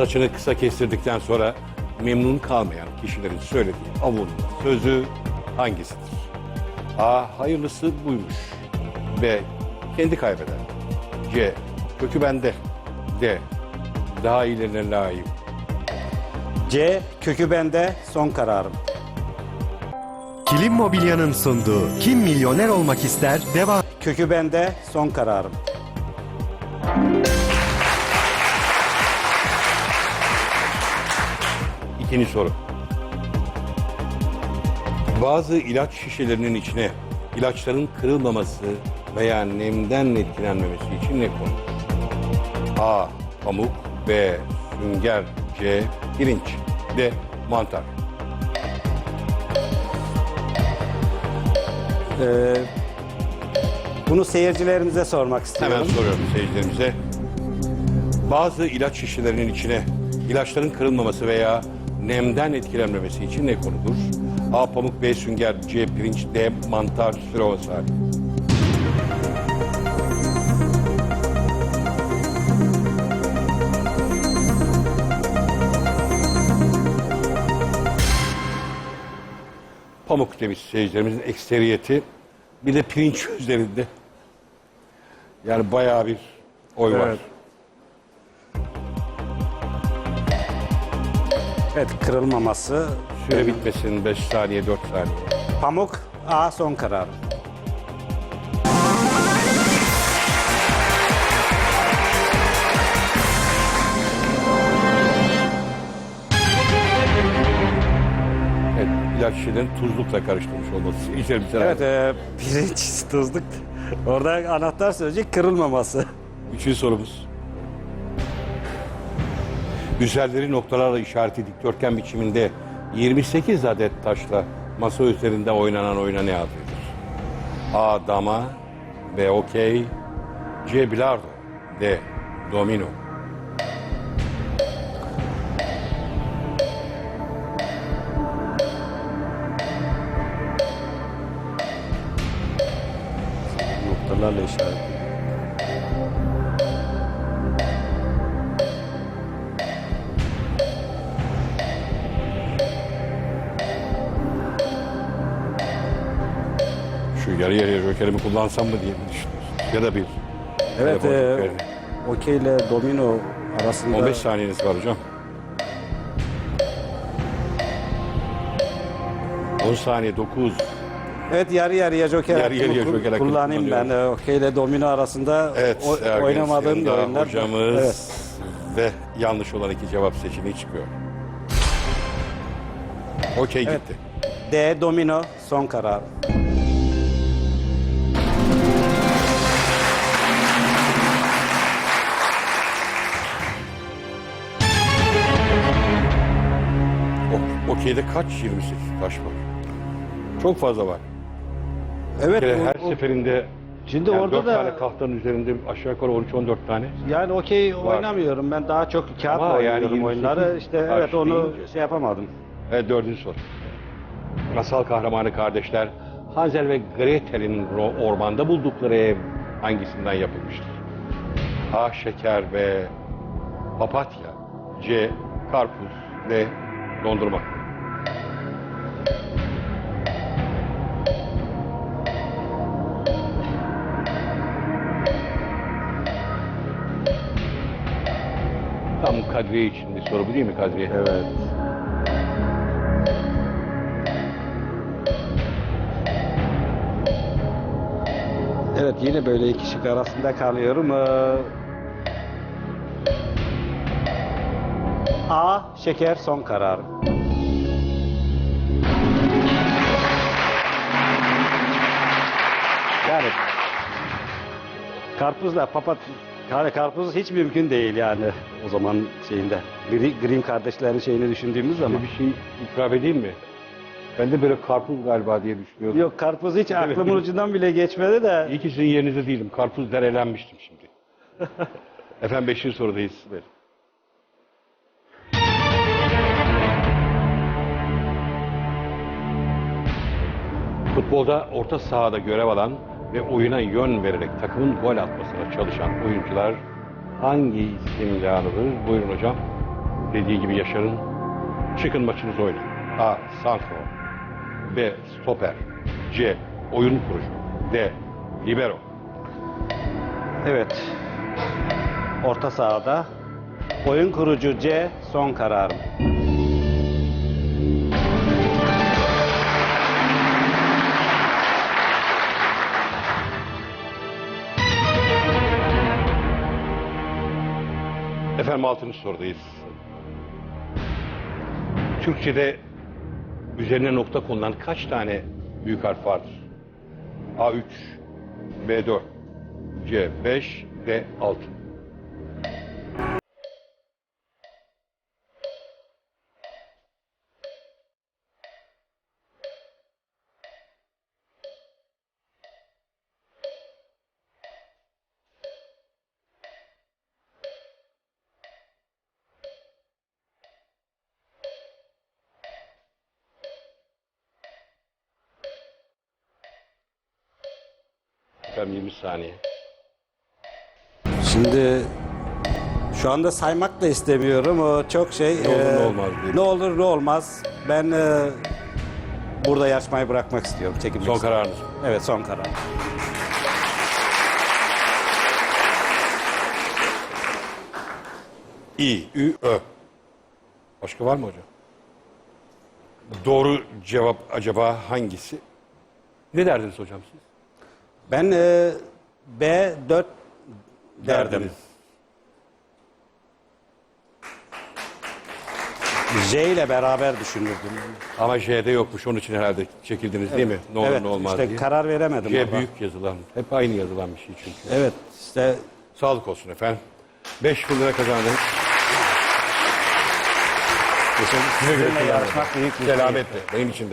Saçını kısa kestirdikten sonra memnun kalmayan kişilerin söylediği avun sözü hangisidir? A. Hayırlısı buymuş. B. Kendi kaybeder. C. Kökü bende. D. Daha iyilerine layığım. C. Kökü bende son kararım. Kilim Mobilya'nın sunduğu Kim Milyoner Olmak İster devam Kökü bende son kararım. İkinci soru. Bazı ilaç şişelerinin içine ilaçların kırılmaması veya nemden etkilenmemesi için ne konur? A. Pamuk B. Sünger C. Pirinç D. Mantar Ee, bunu seyircilerimize sormak istiyorum. Hemen soruyorum seyircilerimize. Bazı ilaç şişelerinin içine ilaçların kırılmaması veya nemden etkilenmemesi için ne konulur? A. Pamuk B. Sünger C. Pirinç D. Mantar Süre on saniye. Pamuk demiş seyircilerimizin ekseriyeti. Bir de pirinç üzerinde. Yani bayağı bir oy var. Evet. Kırılmaması. Süre bitmesin 5 saniye 4 saniye. Pamuk A son kararım. Evet, ilaç şişelerini tuzlukla karıştırmış olması seyircilerimize. Evet e, pirinç tuzluk. Orada anahtar sözcük kırılmaması. Üçüncü sorumuz. Üzerleri noktalarla işareti dikdörtgen biçiminde 28 adet taşla masa üzerinde oynanan oyuna ne ad verilir? A. Dama B. Okey C. Bilardo D. Domino Noktalarla işaret. Yarı yarıya jokerimi kullansam mı diye mi düşünüyorsun? Ya da bir. Evet e, okey ile domino arasında 15 saniyeniz var hocam. 10 saniye 9. Evet yarı yarıya joker Yarı yarıya joker kullanayım ben. E, Okey ile domino arasında Evet, o- oynamadığım da oyunlar. hocamız Evet. ve yanlış olan iki cevap seçeneği çıkıyor. Okey Evet. gitti. D domino son karar. Okeyde kaç 28 taş var? Çok fazla var. Evet. Bir kere o- her o- seferinde Şimdi yani orada 4 da tane tahtanın üzerinde aşağı yukarı 13-14 tane. yani okey oynamıyorum. Ben daha çok kağıtla Ama yani oynuyorum 28 oyunları. İşte taş evet onu deyince. şey yapamadım. Evet dördüncü soru. Masal kahramanı kardeşler Hansel ve Gretel'in ro- ormanda buldukları ev hangisinden yapılmıştır? A. Şeker ve papatya. C. Karpuz. D. Dondurma. Tam Kadriye için bir soru bu değil mi Kadriye? Evet. Evet yine böyle iki şık arasında kalıyorum. Ee, A şeker son kararım. Yani karpuzla papat yani karpuz hiç mümkün değil yani o zaman şeyinde. Gri- Grimm kardeşlerin şeyini düşündüğümüz zaman. Bir şey itiraf edeyim mi? Ben de böyle karpuz galiba diye düşünüyordum. Yok karpuz hiç aklımın ucundan bile geçmedi de. İyi ki sizin yerinizde değilim. Karpuz derelenmiştim şimdi. Efendim beşinci sorudayız. Buyurun. Futbolda orta sahada görev alan ve oyuna yön vererek takımın gol atmasına çalışan oyuncular hangi isimle anılır? Buyurun hocam. dediği gibi Yaşar'ın çıkın maçınızı oynayın. A. Santrfor B. Stoper C. Oyun kurucu D. Libero Evet. Orta sahada. Oyun kurucu C son kararım. Efendim altıncı sorudayız. Türkçe'de üzerine nokta konulan kaç tane büyük harf vardır? A3, B4, C5, D6. Efendim 20 saniye. Şimdi şu anda saymak da istemiyorum. O çok şey. Ne olur ne e, olmaz diye. Ne olur ne olmaz. Ben e, burada yarışmayı bırakmak istiyorum. Çekilmek Son istiyorum. kararınız. Evet son karar. İ, Ü, Ö. Başka var mı hocam? Doğru cevap acaba hangisi? Ne derdiniz hocam siz? Ben e, B4 derdim. J ile beraber düşünürdüm. Ama J'de yokmuş onun için herhalde çekildiniz değil mi? Ne olur evet, ne olmaz işte diye. karar veremedim. J orada. büyük yazılan, hep aynı yazılan bir şey çünkü. Evet işte Sağlık olsun efendim. 5 bin lira kazandınız. Size sizinle yarışmak büyük bir Selametle. Benim için de.